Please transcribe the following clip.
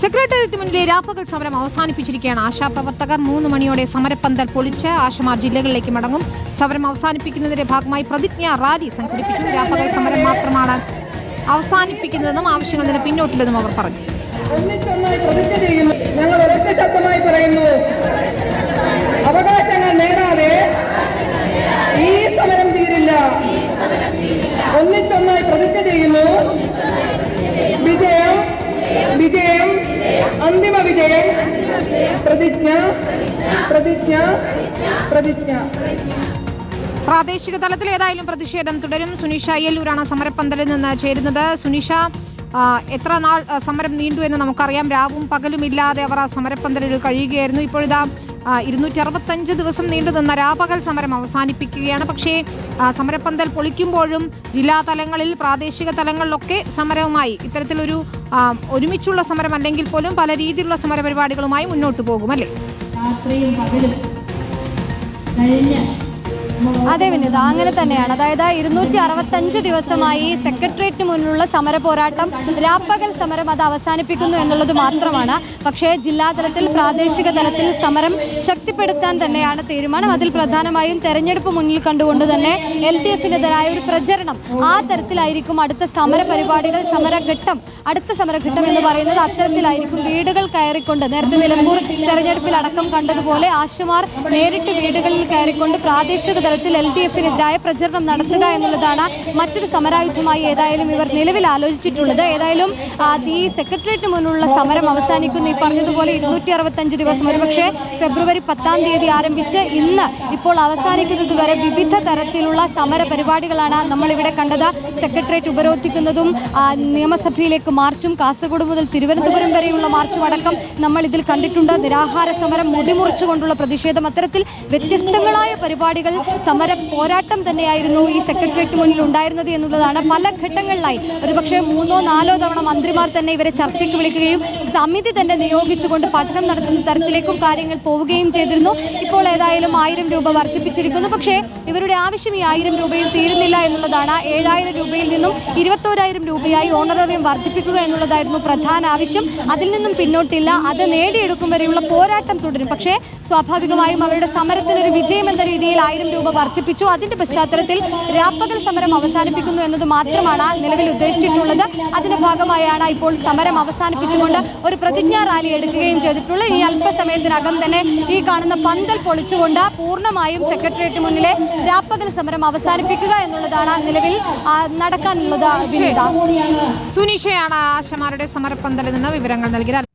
Secretariat മുന്നിലെ രാപ്പകൽ സമരം അവസാനിപ്പിച്ചിരിക്കുകയാണ്. ആശാപ്രവർത്തകർ മൂന്ന് മണിയോടെ സമരപ്പന്തൽ പൊളിച്ച് ആശമാർ ജില്ലകളിലേക്ക് മടങ്ങും. സമരം അവസാനിപ്പിക്കുന്നതിന്റെ ഭാഗമായി പ്രതിജ്ഞാ റാലി സംഘടിപ്പിച്ചു. രാപ്പകൽ സമരം മാത്രമാണ് അവസാനിപ്പിക്കുന്നതെന്നും ആവശ്യങ്ങൾ നിന്ന് പിന്നോട്ടില്ലെന്നും അവർ പറഞ്ഞു. ഞങ്ങൾ പറയുന്നു. അവകാശങ്ങൾ നേടാതെ ഈ സമരം തീരില്ല. ഒന്നിച്ചൊന്നായി പ്രതിജ്ഞ ചെയ്യുന്നു. വിജയം വിജയം അന്തിമ വിജയം. പ്രതിജ്ഞ. പ്രതിജ്ഞ. പ്രതിജ്ഞ. പ്രാദേശിക തലത്തിൽ ഏതായാലും പ്രതിഷേധം തുടരും. സുനിഷ അയ്യല്ലൂരാണ് സമരപ്പന്തലിൽ നിന്ന് ചേരുന്നത്. സുനിഷ എത്ര നാൾ സമരം നീണ്ടു എന്ന് നമുക്കറിയാം. രാവും പകലും ഇല്ലാതെ അവർ ആ സമരപ്പന്തലിൽ കഴിയുകയായിരുന്നു. ഇപ്പോഴിതാ ഇരുന്നൂറ്റി അറുപത്തഞ്ച് ദിവസം നീണ്ടു നിന്ന രാപകൽ സമരം അവസാനിപ്പിക്കുകയാണ്. പക്ഷേ സമരപ്പന്തൽ പൊളിക്കുമ്പോഴും ജില്ലാ തലങ്ങളിൽ പ്രാദേശിക തലങ്ങളിലൊക്കെ സമരവുമായി ഇത്തരത്തിലൊരു ഒരുമിച്ചുള്ള സമരം അല്ലെങ്കിൽ പോലും പല രീതിയിലുള്ള സമരപരിപാടികളുമായി മുന്നോട്ട് പോകും അല്ലേ? രാത്രിയും പകലും കഴിഞ്ഞ് അതെ വിനിത അങ്ങനെ തന്നെയാണ്. അതായത് ഇരുന്നൂറ്റി അറുപത്തഞ്ച് ദിവസമായി സെക്രട്ടേറിയറ്റിന് മുന്നിലുള്ള സമര പോരാട്ടം രാപ്പകൽ സമരം അത് അവസാനിപ്പിക്കുന്നു എന്നുള്ളത് മാത്രമാണ്. പക്ഷേ ജില്ലാതലത്തിൽ പ്രാദേശിക തലത്തിൽ സമരം ശക്തിപ്പെടുത്താൻ തന്നെയാണ് തീരുമാനം. അതിൽ പ്രധാനമായും തെരഞ്ഞെടുപ്പ് മുന്നിൽ കണ്ടുകൊണ്ട് തന്നെ എൽ ഡി എഫിനെതിരായ ഒരു പ്രചരണം ആ തരത്തിലായിരിക്കും അടുത്ത സമര പരിപാടികൾ സമരഘട്ടം അടുത്ത സമരഘട്ടം എന്ന് പറയുന്നത് അത്തരത്തിലായിരിക്കും വീടുകൾ കയറിക്കൊണ്ട്. നേരത്തെ നിലമ്പൂർ തെരഞ്ഞെടുപ്പിൽ അടക്കം കണ്ടതുപോലെ ആശുമാർ നേരിട്ട് വീടുകളിൽ കയറിക്കൊണ്ട് പ്രാദേശിക തലത്തിൽ എൽ ഡി എഫിനെതിരായ പ്രചരണം നടത്തുക എന്നുള്ളതാണ് മറ്റൊരു സമരായുധമായി ഏതായാലും ഇവർ നിലവിൽ ആലോചിച്ചിട്ടുള്ളത്. ഏതായാലും ഈ സെക്രട്ടേറിയറ്റിന് മുന്നിലുള്ള സമരം അവസാനിക്കുന്നു. ഈ പറഞ്ഞതുപോലെ ഇരുന്നൂറ്റി അറുപത്തഞ്ച് ദിവസം. ഒരുപക്ഷെ ഫെബ്രുവരി പത്താം തീയതി ആരംഭിച്ച് ഇന്ന് ഇപ്പോൾ അവസാനിക്കുന്നത് വരെ വിവിധ തരത്തിലുള്ള സമര പരിപാടികളാണ് നമ്മളിവിടെ കണ്ടത്. സെക്രട്ടേറിയറ്റ് ഉപരോധിക്കുന്നതും നിയമസഭയിലേക്ക് മാർച്ചും കാസർഗോഡ് മുതൽ തിരുവനന്തപുരം വരെയുള്ള മാർച്ചും അടക്കം നമ്മൾ ഇതിൽ കണ്ടിട്ടുണ്ട്. നിരാഹാര സമരം മുടിമുറിച്ചുകൊണ്ടുള്ള പ്രതിഷേധം. അത്തരത്തിൽ വ്യത്യസ്തങ്ങളായ പരിപാടികൾ സമര പോരാട്ടം തന്നെയായിരുന്നു ഈ സെക്രട്ടേറിയറ്റ് മുന്നിൽ ഉണ്ടായിരുന്നത് എന്നുള്ളതാണ്. പല ഘട്ടങ്ങളിലായി. ഒരുപക്ഷെ മൂന്നോ നാലോ തവണ മന്ത്രിമാർ തന്നെ ഇവരെ ചർച്ചയ്ക്ക് വിളിക്കുകയും സമിതി തന്നെ നിയോഗിച്ചുകൊണ്ട് പഠനം നടത്തുന്ന തരത്തിലേക്കും കാര്യങ്ങൾ പോവുകയും ചെയ്തിരുന്നു. ഇപ്പോൾ ഏതായാലും ആയിരം രൂപ വർദ്ധിപ്പിച്ചിരിക്കുന്നു. പക്ഷേ ഇവരുടെ ആവശ്യം ഈ ആയിരം രൂപയിൽ തീരുന്നില്ല എന്നുള്ളതാണ്. ഏഴായിരം രൂപയിൽ നിന്നും ഇരുപത്തോരായിരം രൂപയായി ഓണറേറിയം വർദ്ധിപ്പിക്കുക എന്നുള്ളതായിരുന്നു പ്രധാന ആവശ്യം. അതിൽ നിന്നും പിന്നോട്ടില്ല. അത് നേടിയെടുക്കും വരെയുള്ള പോരാട്ടം തുടരും. പക്ഷേ സ്വാഭാവികമായും അവരുടെ സമരത്തിനൊരു വിജയം എന്ന രീതിയിൽ ആയിരം രൂപ വർദ്ധിപ്പിച്ചു. അതിന്റെ പശ്ചാത്തലത്തിൽ രാപ്പകൽ സമരം അവസാനിപ്പിക്കുന്നു എന്നത് മാത്രമാണ് നിലവിൽ ഉദ്ദേശിച്ചിട്ടുള്ളത്. അതിന്റെ ഭാഗമായാണ് ഇപ്പോൾ സമരം അവസാനിപ്പിച്ചുകൊണ്ട് ഒരു പ്രതിജ്ഞാ റാലി എടുക്കുകയും ചെയ്തിട്ടുള്ളൂ ഈ അല്പസമയത്തിനകം തന്നെ ഈ കാണുന്ന പന്തൽ പൊളിച്ചുകൊണ്ട് പൂർണമായും സെക്രട്ടേറിയറ്റ് മുന്നിലെ രാപ്പകൽ സമരം അവസാനിപ്പിക്കുക എന്നുള്ളതാണ് നിലവിൽ നടക്കാനുള്ളത് സുനിഷയാണ് ആശമാരുടെ സമരപ്പന്തലിൽ നിന്ന് വിവരങ്ങൾ നൽകിയത്.